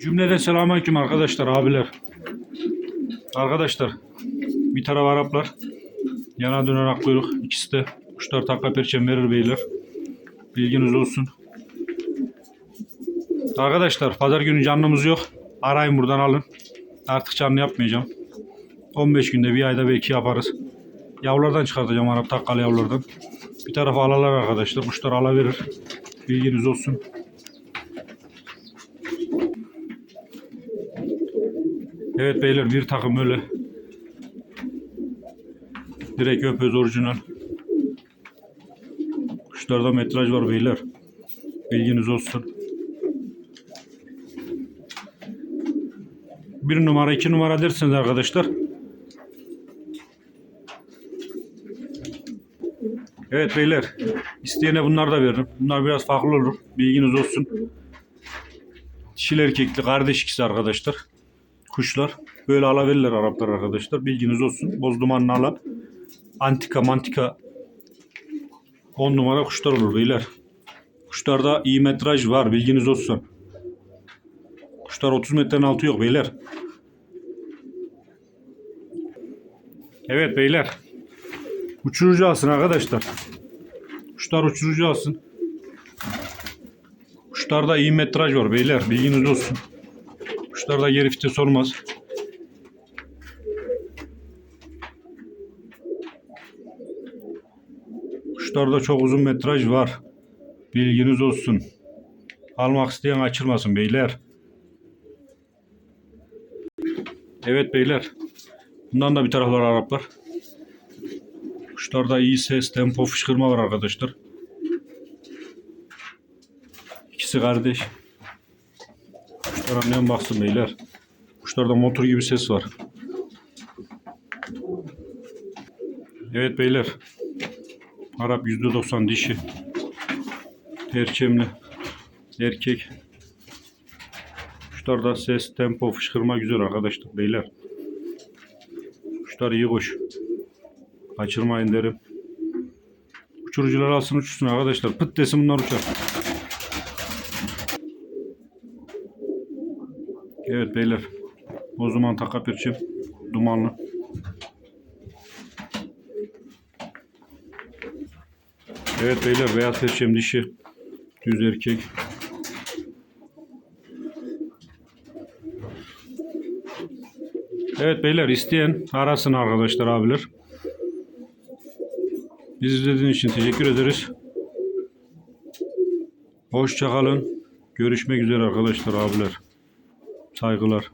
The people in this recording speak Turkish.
Cümleden selamünaleyküm arkadaşlar, abiler. Arkadaşlar, bir taraf Araplar, yana dönen akkuyruk, ikisi de kuşlar takla perçem verir beyler. Bilginiz olsun. Arkadaşlar, pazar günü canlımız yok. Arayın buradan alın. Artık canlı yapmayacağım. 15 günde bir ayda belki yaparız. Yavrulardan çıkartacağım Arap takkalı yavrulardan. Bir tarafa alalar arkadaşlar. Kuşlar ala verir. Bilginiz olsun. Evet beyler bir takım öyle. Direkt öpöz orijinal. Kuşlarda metraj var beyler. Bilginiz olsun. Bir numara iki numara derseniz arkadaşlar. Evet beyler. isteyene bunlar da veririm. Bunlar biraz farklı olur. Bilginiz olsun. Dişil erkekli kardeş ikisi arkadaşlar kuşlar. Böyle alaverirler Araplar arkadaşlar. Bilginiz olsun. Boz dumanlı ala. Antika mantika 10 numara kuşlar olur beyler. Kuşlarda iyi metraj var. Bilginiz olsun. Kuşlar 30 metrenin altı yok beyler. Evet beyler. Uçurucu alsın arkadaşlar. Kuşlar uçurucu alsın. Kuşlarda iyi metraj var beyler. Bilginiz olsun. Kuşlarda geri vites olmaz. Kuşlarda çok uzun metraj var. Bilginiz olsun. Almak isteyen açılmasın beyler. Evet beyler. Bundan da bir taraflar Araplar. Kuşlarda iyi ses, tempo, fışkırma var arkadaşlar. İkisi kardeş. Anlayan baksın beyler. Kuşlarda motor gibi ses var. Evet beyler. Arap %90 dişi. Perçemli. Erkek. Kuşlarda ses, tempo, fışkırma güzel arkadaşlar beyler. Kuşlar iyi kuş. Kaçırmayın derim. Uçurucular alsın uçursun arkadaşlar. Pıt desin bunlar uçar. Evet beyler. O zaman taka perçem. Dumanlı. Evet beyler beyaz perçem dişi. Düz erkek. Evet beyler isteyen arasın arkadaşlar abiler. Bizi izlediğiniz için teşekkür ederiz. Hoşçakalın. Görüşmek üzere arkadaşlar abiler. Saygılar.